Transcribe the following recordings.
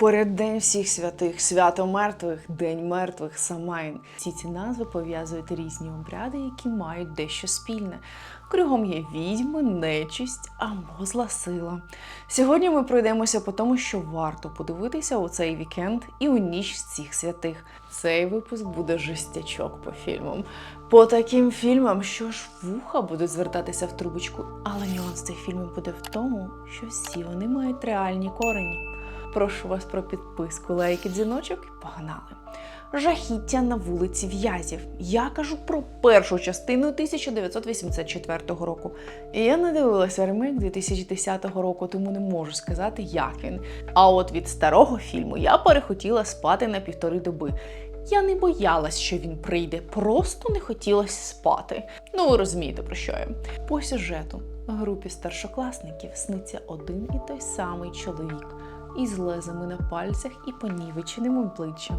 Переддень всіх святих, свято мертвих, День мертвих, Самайн. Всі ці назви пов'язують різні обряди, які мають дещо спільне. Кругом є відьми, нечисть, або зла сила. Сьогодні ми пройдемося по тому, що варто подивитися у цей вікенд і у ніч всіх святих. Цей випуск буде жестячок по фільмам. По таким фільмам, що ж вуха будуть звертатися в трубочку, але нюанс цих фільмів буде в тому, що всі вони мають реальні корені. Прошу вас про підписку, лайки, дзвіночок і погнали. Жахіття на вулиці В'язів. Я кажу про першу частину 1984 року. Я не дивилася ремейк 2010 року, тому не можу сказати, як він. А от від старого фільму я перехотіла спати на півтори доби. Я не боялась, що він прийде, просто не хотілося спати. Ну, ви розумієте, про що я. По сюжету групі старшокласників сниться один і той самий чоловік із лезами на пальцях і понівеченим обличчям.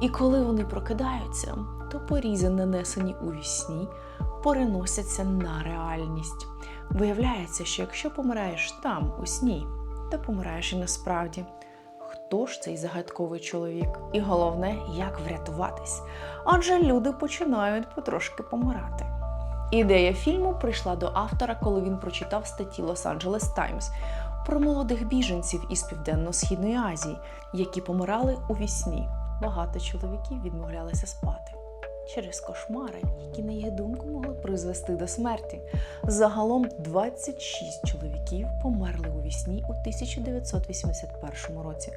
І коли вони прокидаються, то порізи, нанесені у вісні, переносяться на реальність. Виявляється, що якщо помираєш там, у сні, то помираєш і насправді. Хто ж цей загадковий чоловік? І головне, як врятуватись. Адже люди починають потрошки помирати. Ідея фільму прийшла до автора, коли він прочитав статті Los-Angeles Times про молодих біженців із Південно-Східної Азії, які помирали у вісні. Багато чоловіків відмовлялися спати через кошмари, які, на їх думку, могли призвести до смерті. Загалом 26 чоловіків померли у вісні у 1981 році.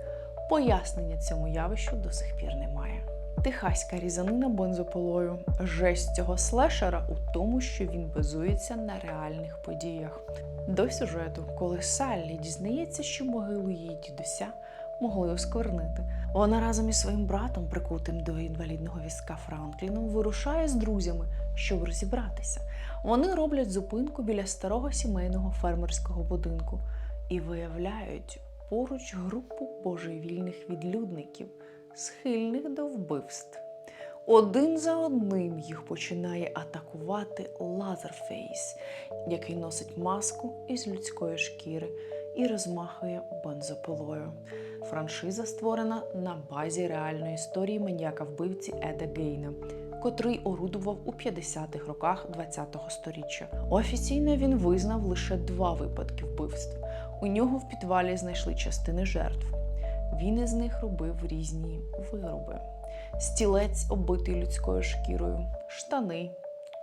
Пояснення цьому явищу до сих пір немає. Техаська різанина бензопилою. Жесть цього слешера у тому, що він базується на реальних подіях. До сюжету, коли Саллі дізнається, що могилу її дідуся могли осквернити. Вона разом із своїм братом, прикутим до інвалідного візка Франкліном, вирушає з друзями, щоб розібратися. Вони роблять зупинку біля старого сімейного фермерського будинку і виявляють поруч групу божевільних відлюдників, схильних до вбивств. Один за одним їх починає атакувати Лазерфейс, який носить маску із людської шкіри і розмахує бензопилою. Франшиза створена на базі реальної історії маніяка вбивці Еда Гейна, котрий орудував у 50-х роках ХХ століття. Офіційно він визнав лише два випадки вбивств. У нього в підвалі знайшли частини жертв. Він із них робив різні вироби: стілець, оббитий людською шкірою, штани,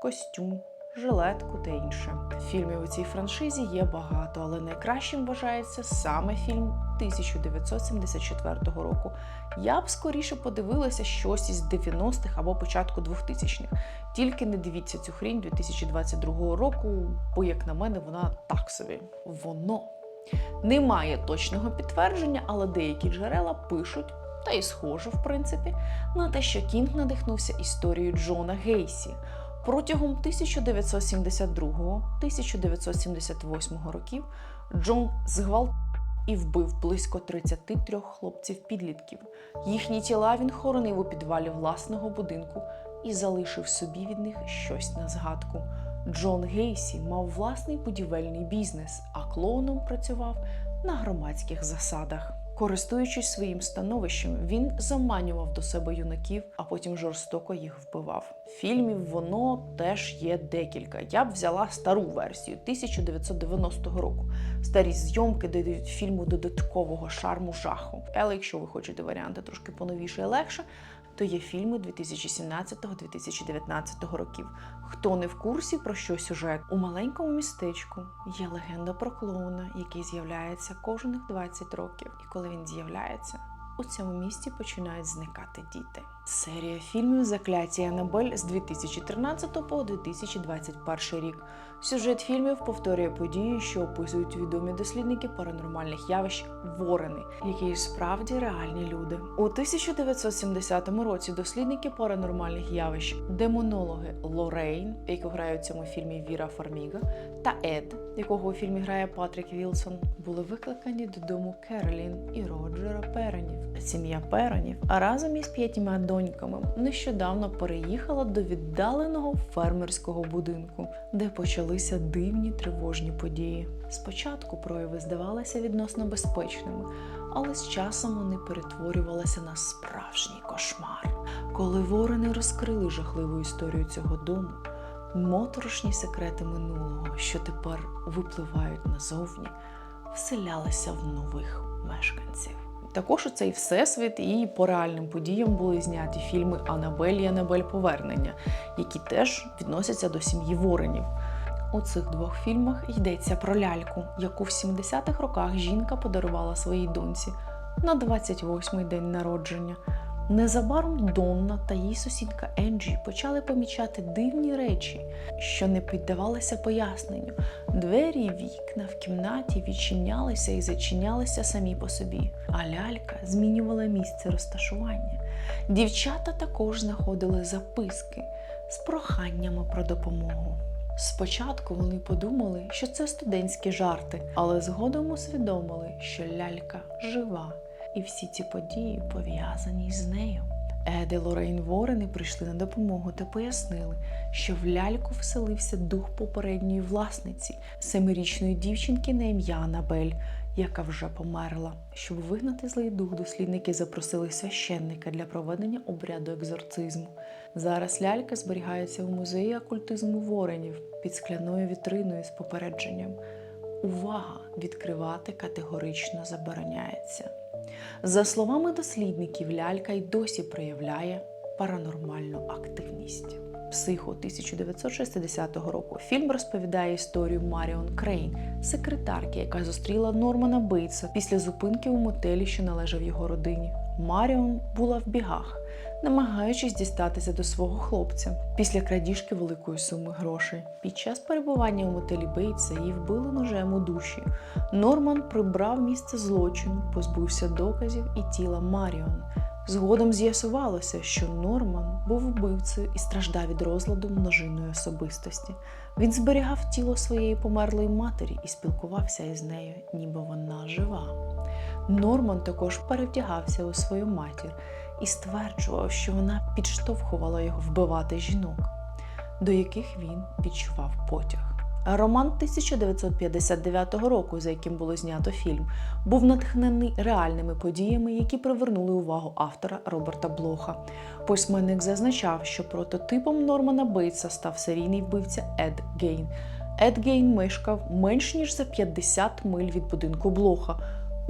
костюм, жилетку та інше. Фільмів у цій франшизі є багато, але найкращим вважається саме фільм 1974 року. Я б скоріше подивилася щось із 90-х або початку 2000-х. Тільки не дивіться цю хрінь 2022 року, бо, як на мене, вона так собі. Воно. Немає точного підтвердження, але деякі джерела пишуть, та й схоже, в принципі, на те, що Кінг надихнувся історією Джона Гейсі. Протягом 1972-1978 років Джон зґвалтував і вбив близько 33 хлопців-підлітків. Їхні тіла він хоронив у підвалі власного будинку і залишив собі від них щось на згадку. Джон Гейсі мав власний будівельний бізнес, а клоуном працював на громадських засадах. Користуючись своїм становищем, він заманював до себе юнаків, а потім жорстоко їх вбивав. Фільмів воно теж є декілька. Я б взяла стару версію 1990 року. Старі зйомки додають фільму додаткового шарму жаху. Але якщо ви хочете варіанти трошки поновіше і легше, то є фільми 2017-2019 років. Хто не в курсі про що сюжет у маленькому містечку є легенда про клоуна, який з'являється кожних 20 років. І коли він з'являється, у цьому місті починають зникати діти. Серія фільмів Закляття Анабель з 2013 по 2021 рік. Сюжет фільмів повторює події, що описують відомі дослідники паранормальних явищ Ворени, які справді реальні люди. У 1970 році дослідники паранормальних явищ, демонологи Лорейн, яку грає у цьому фільмі Віра Фарміга, та Ед, якого у фільмі грає Патрік Вілсон, були викликані додому Керолін і Роджера Перонів. Сім'я Перонів, а разом із п'ятьма доньками нещодавно переїхала до віддаленого фермерського будинку, де почалися дивні тривожні події. Спочатку прояви здавалися відносно безпечними, але з часом вони перетворювалися на справжній кошмар. Коли ворони розкрили жахливу історію цього дому, моторошні секрети минулого, що тепер випливають назовні, вселялися в нових мешканців. Також у цей всесвіт і по реальним подіям були зняті фільми Анабель і Анабель Повернення, які теж відносяться до сім'ї Воронів. У цих двох фільмах йдеться про ляльку, яку в 70-х роках жінка подарувала своїй доньці на 28-й день народження. Незабаром Донна та її сусідка Енджі почали помічати дивні речі, що не піддавалися поясненню. Двері і вікна в кімнаті відчинялися і зачинялися самі по собі, а лялька змінювала місце розташування. Дівчата також знаходили записки з проханнями про допомогу. Спочатку вони подумали, що це студентські жарти, але згодом усвідомили, що лялька жива, і всі ці події пов'язані з нею. Ед і Лорейн Ворени прийшли на допомогу та пояснили, що в ляльку вселився дух попередньої власниці, семирічної дівчинки на ім'я Анабель, яка вже померла. Щоб вигнати злий дух, дослідники запросили священника для проведення обряду екзорцизму. Зараз лялька зберігається у музеї окультизму Воренів під скляною вітриною з попередженням. Увага! Відкривати категорично забороняється. За словами дослідників, лялька й досі проявляє паранормальну активність. Психо 1960 року фільм розповідає історію Маріон Крейн, секретарки, яка зустріла Нормана Бейтса після зупинки у мотелі, що належав його родині. Маріон була в бігах, намагаючись дістатися до свого хлопця після крадіжки великої суми грошей. Під час перебування у мотелі Бейтса її вбили ножем у душі. Норман прибрав місце злочину, позбувся доказів і тіла Маріон. Згодом з'ясувалося, що Норман був вбивцею і страждав від розладу множинної особистості. Він зберігав тіло своєї померлої матері і спілкувався із нею, ніби вона жива. Норман також перевдягався у свою матір і стверджував, що вона підштовхувала його вбивати жінок, до яких він відчував потяг. Роман 1959 року, за яким було знято фільм, був натхнений реальними подіями, які привернули увагу автора Роберта Блоха. Письменник зазначав, що прототипом Нормана Бейтса став серійний вбивця Ед Гейн. Ед Гейн мешкав менш ніж за 50 миль від будинку Блоха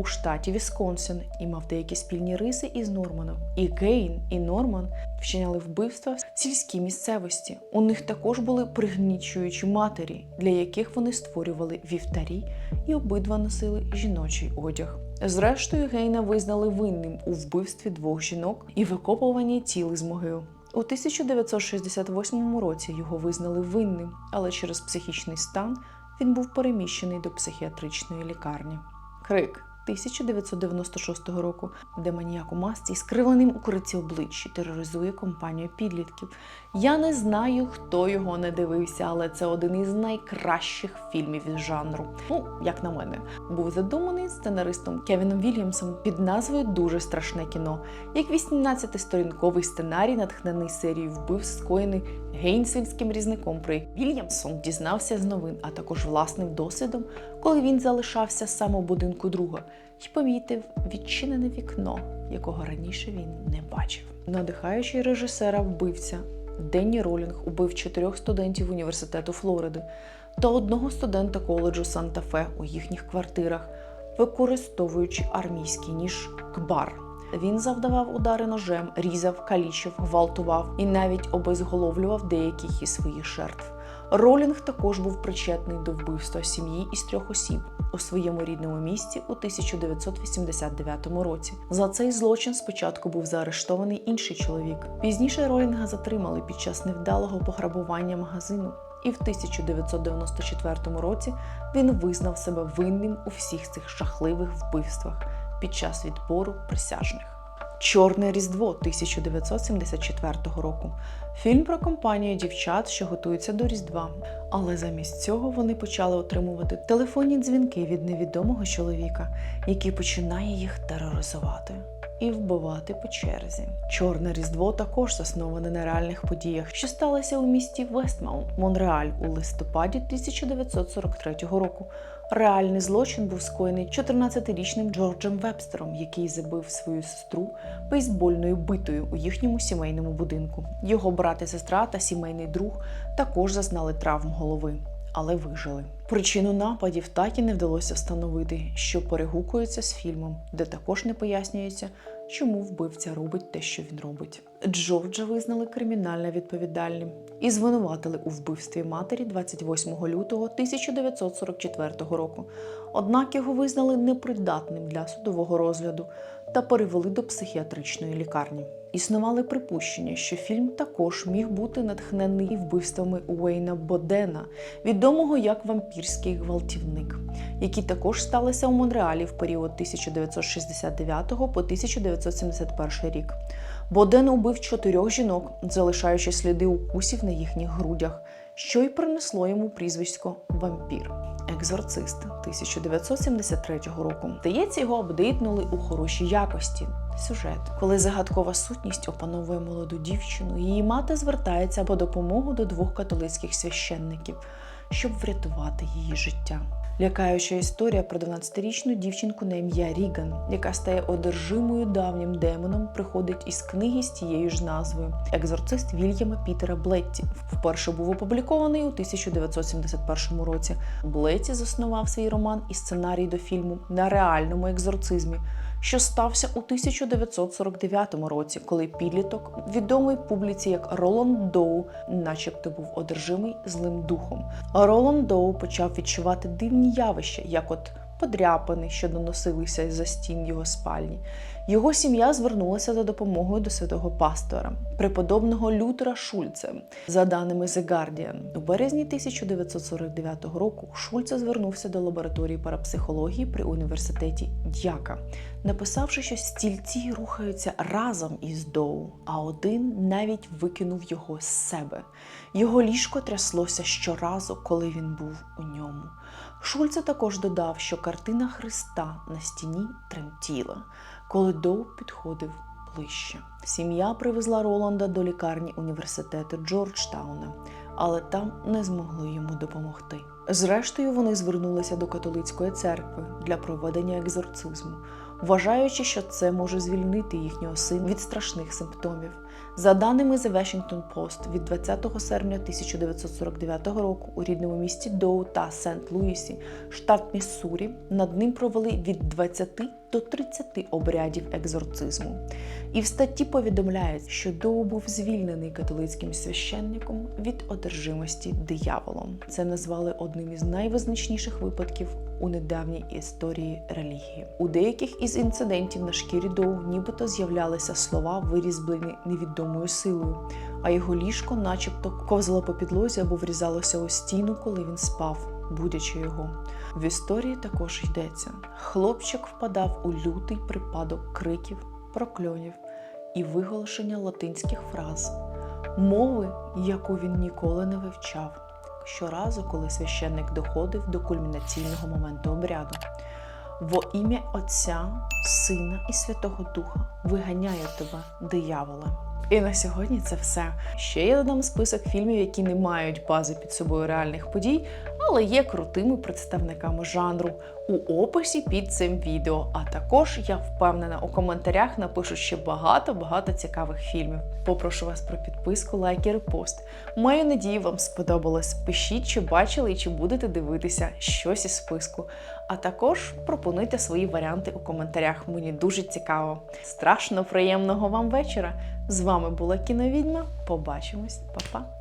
у штаті Вісконсин і мав деякі спільні риси із Норманом. І Гейн, і Норман вчиняли вбивства в сільській місцевості. У них також були пригнічуючі матері, для яких вони створювали вівтарі і обидва носили жіночий одяг. Зрештою, Гейна визнали винним у вбивстві двох жінок і викопуванні тіл з могил. У 1968 році його визнали винним, але через психічний стан він був переміщений до психіатричної лікарні. Крик 1996 року, де маніяк у масці з кривленим у криці обличчі тероризує компанію підлітків. Я не знаю, хто його не дивився, але це один із найкращих фільмів із жанру. Ну, як на мене, був задуманий сценаристом Кевіном Вільямсом під назвою Дуже страшне кіно, як 18-сторінковий сценарій, натхнений серією вбивств, скоєний гейнсвільським різником, про який Вільямсон дізнався з новин, а також власним досвідом, коли він залишався сам у будинку друга і помітив відчинене вікно, якого раніше він не бачив. Надихаючий режисера вбивця Денні Ролінг убив чотирьох студентів університету Флориди та одного студента коледжу Санта-Фе у їхніх квартирах, використовуючи армійський ніж кбар. Він завдавав удари ножем, різав, калічив, гвалтував і навіть обезголовлював деяких із своїх жертв. Ролінг також був причетний до вбивства сім'ї із трьох осіб у своєму рідному місті у 1989 році. За цей злочин спочатку був заарештований інший чоловік. Пізніше Ролінга затримали під час невдалого пограбування магазину. І в 1994 році він визнав себе винним у всіх цих жахливих вбивствах під час відбору присяжних. Чорне Різдво 1974 року. Фільм про компанію дівчат, що готуються до Різдва. Але замість цього вони почали отримувати телефонні дзвінки від невідомого чоловіка, який починає їх тероризувати і вбивати по черзі. Чорне Різдво також засноване на реальних подіях, що сталося у місті Вестмаунт, Монреаль у листопаді 1943 року. Реальний злочин був скоєний 14-річним Джорджем Вебстером, який забив свою сестру бейсбольною битою у їхньому сімейному будинку. Його брат і сестра та сімейний друг також зазнали травм голови, але вижили. Причину нападів так і не вдалося встановити, що перегукується з фільмом, де також не пояснюється, чому вбивця робить те, що він робить. Джорджа визнали кримінально відповідальним і звинуватили у вбивстві матері 28 лютого 1944 року. Однак його визнали непридатним для судового розгляду та перевели до психіатричної лікарні. Існували припущення, що фільм також міг бути натхнений вбивствами Уейна Бодена, відомого як вампірський гвалтівник, які також сталися у Монреалі в період 1969 по 1971 рік. Боден убив чотирьох жінок, залишаючи сліди укусів на їхніх грудях, що й принесло йому прізвисько вампір. Екзорцист 1973 року. Здається, його апдейтнули у хорошій якості. Сюжет, коли загадкова сутність опановує молоду дівчину, її мати звертається по допомогу до двох католицьких священників, щоб врятувати її життя. Лякаюча історія про 12-річну дівчинку на ім'я Ріган, яка стає одержимою давнім демоном, приходить із книги з тією ж назвою Екзорцист Вільяма Пітера Блетті. Вперше був опублікований у 1971 році. Блетті заснував свій роман і сценарій до фільму на реальному екзорцизмі, що стався у 1949 році, коли підліток, відомий публіці як Роланд Доу, начебто був одержимий злим духом. Роланд Доу почав відчувати дивні явища, як от подряпини, що доносилися за стін його спальні. Його сім'я звернулася за допомогою до святого пастора, преподобного Лютера Шульца. За даними The Guardian, у березні 1949 року Шульце звернувся до лабораторії парапсихології при університеті Д'яка, написавши, що стільці рухаються разом із Доу, а один навіть викинув його з себе. Його ліжко тряслося щоразу, коли він був у ньому. Шульце також додав, що картина Христа на стіні тремтіла, коли Доу підходив ближче. Сім'я привезла Роланда до лікарні університету Джорджтауна, але там не змогли йому допомогти. Зрештою, вони звернулися до католицької церкви для проведення екзорцизму, вважаючи, що це може звільнити їхнього сина від страшних симптомів. За даними The Washington Post від 20 серпня 1949 року у рідному місті Доу та Сент-Луісі, штат Міссурі, над ним провели від 20 до 30 обрядів екзорцизму. І в статті повідомляється, що Доу був звільнений католицьким священником від одержимості дияволом. Це назвали одним із найвизначніших випадків у недавній історії релігії. У деяких із інцидентів на шкірі Доу нібито з'являлися слова, вирізблені невідомою силою, а його ліжко, начебто, ковзало по підлозі або врізалося у стіну, коли він спав, будячи його. В історії також йдеться: хлопчик впадав у лютий припадок криків, прокльонів і виголошення латинських фраз, мови, яку він ніколи не вивчав. Щоразу, коли священник доходив до кульмінаційного моменту обряду. Во ім'я Отця, Сина і Святого Духа виганяю тебе, дияволе. І на сьогодні це все. Ще я додам список фільмів, які не мають бази під собою реальних подій, але є крутими представниками жанру у описі під цим відео. А також я впевнена, у коментарях напишу ще багато-багато цікавих фільмів. Попрошу вас про підписку, лайк і репост. Маю надію, вам сподобалось. Пишіть, чи бачили і чи будете дивитися щось із списку. А також пропонуйте свої варіанти у коментарях. Мені дуже цікаво. Страшно приємного вам вечора! З вами була кіновідьма. Побачимось, Па-па!